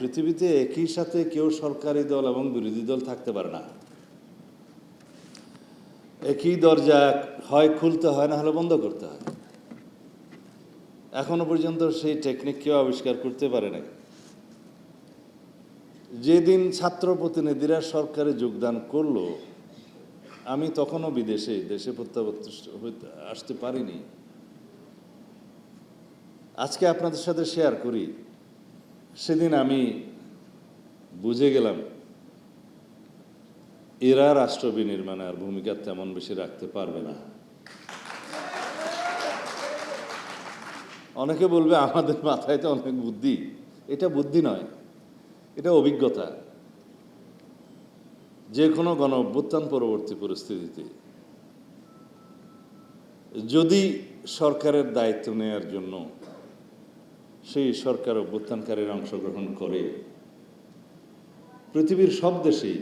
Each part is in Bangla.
পৃথিবীতে একই সাথে কেউ সরকারি দল এবং বিরোধী দল থাকতে পারে না। একই দরজা হয় খুলতে হয়, না হলে বন্ধ করতে হয়। এখনও পর্যন্ত সেই টেকনিক কেউ আবিষ্কার করতে পারে নাই। যেদিন ছাত্র প্রতিনিধিরা সরকারে যোগদান করল, আমি তখনও বিদেশে, দেশে প্রত্যাবর্তন আসতে পারিনি। আজকে আপনাদের সাথে শেয়ার করি। সেদিন আমি বুঝে গেলাম, এরা রাষ্ট্র বিনির্মাণে আর ভূমিকা তেমন বেশি রাখতে পারবে না। অনেকে বলবে, আমাদের মাথায় তো অনেক বুদ্ধি। এটা বুদ্ধি নয়, এটা অভিজ্ঞতা। যে কোনো গণ অভ্যুত্থান পরবর্তী পরিস্থিতিতে, যদি সরকারের দায়িত্ব নেয়ার জন্য সেই সরকার অভ্যুত্থানকারীর অংশগ্রহণ করে পৃথিবীর সব দেশেই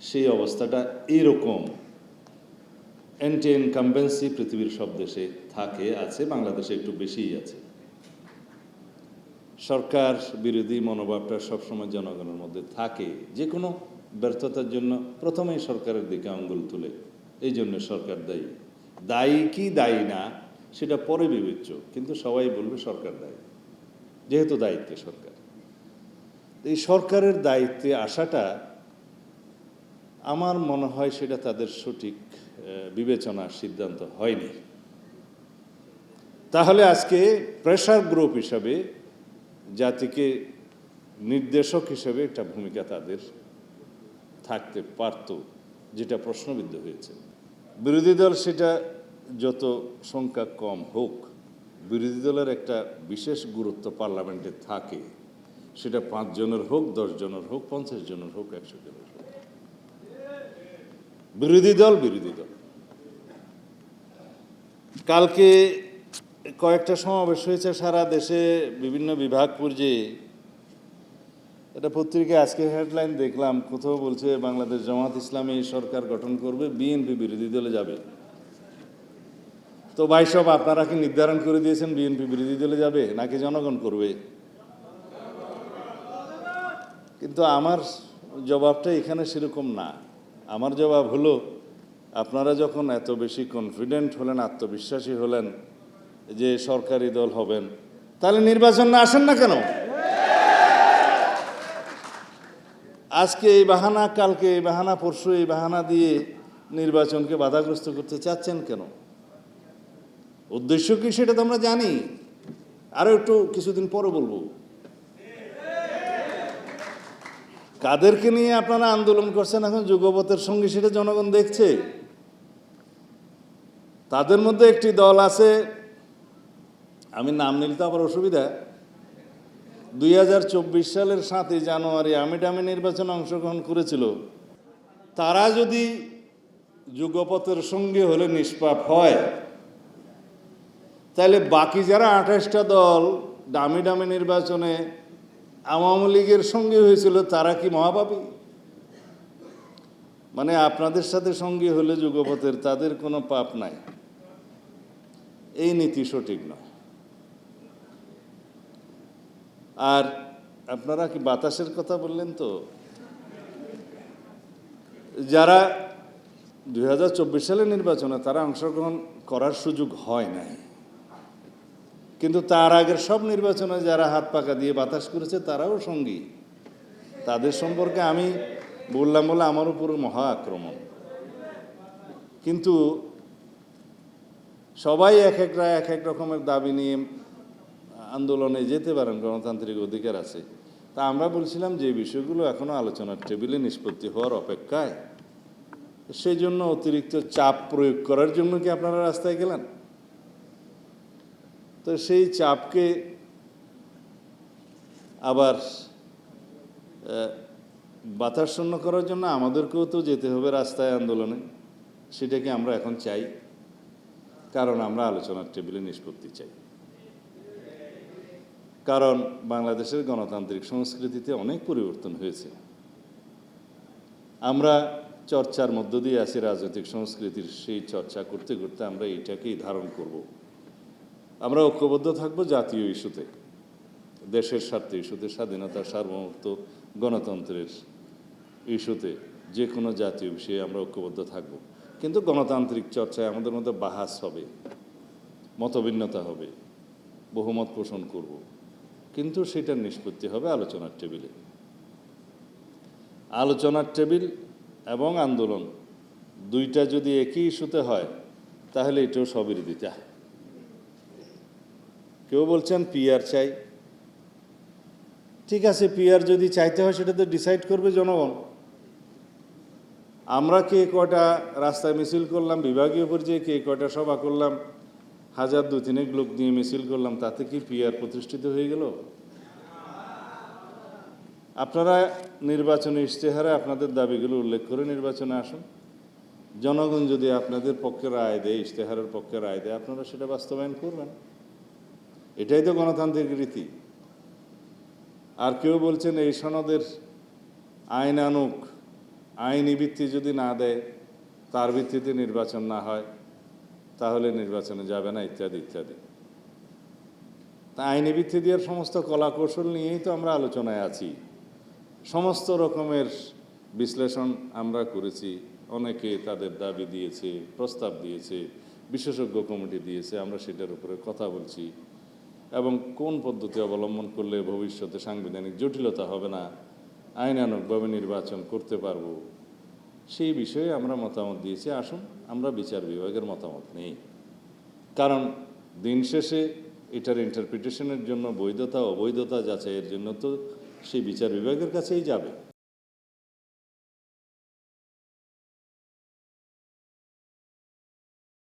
সেই অবস্থাটা এরকম অ্যান্টি ইনকামবেন্সি পৃথিবীর সব দেশে থাকে, আছে, বাংলাদেশে একটু বেশিই আছে। সরকার বিরোধী মনোভাবটা সবসময় জনগণের মধ্যে থাকে যে কোনো ব্যর্থতার জন্য প্রথমেই সরকারের দিকে আঙ্গুল তুলে। এই জন্য সরকার দায়ী। দায়ী কি দায়ী না সেটা পরে বিবেচ্য কিন্তু সবাই বলবে সরকার দায়ী যেহেতু দায়িত্বে সরকার। এই সরকারের দায়িত্বে আসাটা আমার মনে হয় সেটা তাদের সঠিক আহ, বিবেচনার সিদ্ধান্ত হয়নি। তাহলে আজকে প্রেশার গ্রুপ হিসাবে জাতিকে নির্দেশক হিসেবে একটা ভূমিকা তাদের থাকতে পারত যেটা প্রশ্নবিদ্ধ হয়েছে। বিরোধী দল সেটা যত সংখ্যা কম হোক, বিরোধী দলের একটা বিশেষ গুরুত্ব পার্লামেন্টে থাকে। সেটা পাঁচ জনের হোক, দশ জনের হোক, পঞ্চাশ জনের হোক, একশো জনের হোক। বিরোধী দল বিরোধী দল। কালকে কয়েকটা সমাবেশ হয়েছে সারা দেশে, বিভিন্ন বিভাগ পর্যায়ে। এটা পত্রিকায় আজকে হেডলাইন দেখলাম, কোথাও বলছে, বাংলাদেশ জামাত ইসলামী সরকার গঠন করবে, বিএনপি বিরোধী দলে যাবে। তো ভাই, সব আপনারা কি নির্ধারণ করে দিয়েছেন বিএনপি বিরোধী দলে যাবে, নাকি জনগণ করবে? কিন্তু আমার জবাবটা এখানে সেরকম না। আমার জবাব হলো, আপনারা যখন এত বেশি কনফিডেন্ট হলেন, আত্মবিশ্বাসী হলেন যে সরকারি দল হবেন, তাহলে নির্বাচন না আসেন না কেন? আজকে এই বাহানা, কালকে এই বাহানা, পরশু এই বাহানা দিয়ে নির্বাচনকে বাধাগ্রস্ত করতে চাচ্ছেন কেন? উদ্দেশ্য কি সেটা তো আমরা জানি। আরও একটু কিছুদিন পরে বলব। কাদেরকে নিয়ে আপনারা আন্দোলন করছেন এখন যুগপথের সঙ্গে সেটা জনগণ দেখছে। তাদের মধ্যে একটি দল আছে, আমি নাম নিলে তো আবার অসুবিধা। দুই হাজার চব্বিশ সালের সাতই জানুয়ারি আমিডামি নির্বাচনে অংশগ্রহণ করেছিল। তারা যদি যুগপথের সঙ্গে হলে নিষ্পাপ হয় তাহলে বাকি যারা আঠাশটা দল দামি দামি নির্বাচনে আওয়ামী লীগের সঙ্গে হয়েছিল, তারা কি মহাপাপী? মানে আপনাদের সাথে সঙ্গী হলে যুগপথের তাদের কোনো পাপ নাই। এই নীতি সঠিক নয়। আর আপনারা কি বাতাসের কথা বললেন তো? যারা দুই হাজার চব্বিশ সালে নির্বাচনে তারা অংশগ্রহণ করার সুযোগ হয় নাই। কিন্তু তার আগের সব নির্বাচনে যারা হাত পাকা দিয়ে বাতাস করেছে, তারাও সঙ্গী। তাদের সম্পর্কে আমি বললাম বলে আমার উপর মহা আক্রমণ। কিন্তু সবাই এক একটা এক এক রকমের দাবি নিয়ে আন্দোলনে যেতে পারেন, গণতান্ত্রিক অধিকার আছে। তা আমরা বলছিলাম যে বিষয়গুলো এখনও আলোচনার টেবিলে নিষ্পত্তি হওয়ার অপেক্ষায়। সেই জন্য অতিরিক্ত চাপ প্রয়োগ করার জন্য কি আপনারা রাস্তায় গেলেন? তো সেই চাপকে আবার বাতাসশূন্য করার জন্য আমাদেরকেও তো যেতে হবে রাস্তায় আন্দোলনে। সেটাকে আমরা এখন চাই, কারণ আমরা আলোচনার টেবিলে নিষ্পত্তি চাই। কারণ বাংলাদেশের গণতান্ত্রিক সংস্কৃতিতে অনেক পরিবর্তন হয়েছে। আমরা চর্চার মধ্য দিয়ে আছি রাজনৈতিক সংস্কৃতির সেই চর্চা করতে করতে আমরা এইটাকেই ধারণ করব। আমরা ঐক্যবদ্ধ থাকব জাতীয় ইস্যুতে, দেশের স্বার্থে ইস্যুতে, স্বাধীনতা, সার্বভৌমত্ব, গণতন্ত্রের ইস্যুতে, যে কোনো জাতীয় বিষয়ে আমরা ঐক্যবদ্ধ থাকব। কিন্তু গণতান্ত্রিক চর্চায় আমাদের মধ্যে বাহাস হবে, মতভিন্নতা হবে, বহুমত পোষণ করব। কিন্তু সেটার নিষ্পত্তি হবে আলোচনার টেবিলে। আলোচনার টেবিল এবং আন্দোলন দুইটা যদি একই ইস্যুতে হয়, তাহলে এটাও সবিরোধিতা কেউ বলছেন পিআর চাই। ঠিক আছে, পিআর যদি চাইতে হয় সেটা তো ডিসাইড করবে জনগণ। আমরা কে কটা রাস্তায় মিছিল করলাম, বিভাগীয় পর্যায়ে কে কটা সভা করলাম, হাজার দু তিনেক লোক নিয়ে মিছিল করলাম, তাতে কি পিআর প্রতিষ্ঠিত হয়ে গেল? আপনারা নির্বাচনী ইশতেহারে আপনাদের দাবিগুলো উল্লেখ করে নির্বাচনে আসুন। জনগণ যদি আপনাদের পক্ষে রায় দেয়, ইশতেহারের পক্ষে রায় দেয়, আপনারা সেটা বাস্তবায়ন করবেন। এটাই তো গণতান্ত্রিক রীতি। আর কেউ বলছেন এই সনদের আইন আনুক, আইনি ভিত্তি যদি না দেয়, তার ভিত্তিতে নির্বাচন না হয়, তাহলে নির্বাচনে যাবে না, ইত্যাদি ইত্যাদি। তা আইনি ভিত্তি দেওয়ার সমস্ত কলা কৌশল নিয়েই তো আমরা আলোচনায় আছি। সমস্ত রকমের বিশ্লেষণ আমরা করেছি, অনেকে তাদের দাবি দিয়েছে, প্রস্তাব দিয়েছে, বিশেষজ্ঞ কমিটি দিয়েছে, আমরা সেটার উপরে কথা বলছি। এবং কোন পদ্ধতি অবলম্বন করলে ভবিষ্যতে সাংবিধানিক জটিলতা হবে না? আইনানুগভাবে নির্বাচন করতে পারব। সেই বিষয়ে আমরা মতামত দিয়েছি। আসুন, আমরা বিচার বিভাগের মতামত নেই। কারণ দিন শেষে এটার ইন্টারপ্রিটেশনের জন্য বৈধতা, অবৈধতা যাচাইয়ের জন্য তো সেই বিচার বিভাগের কাছেই যাবে।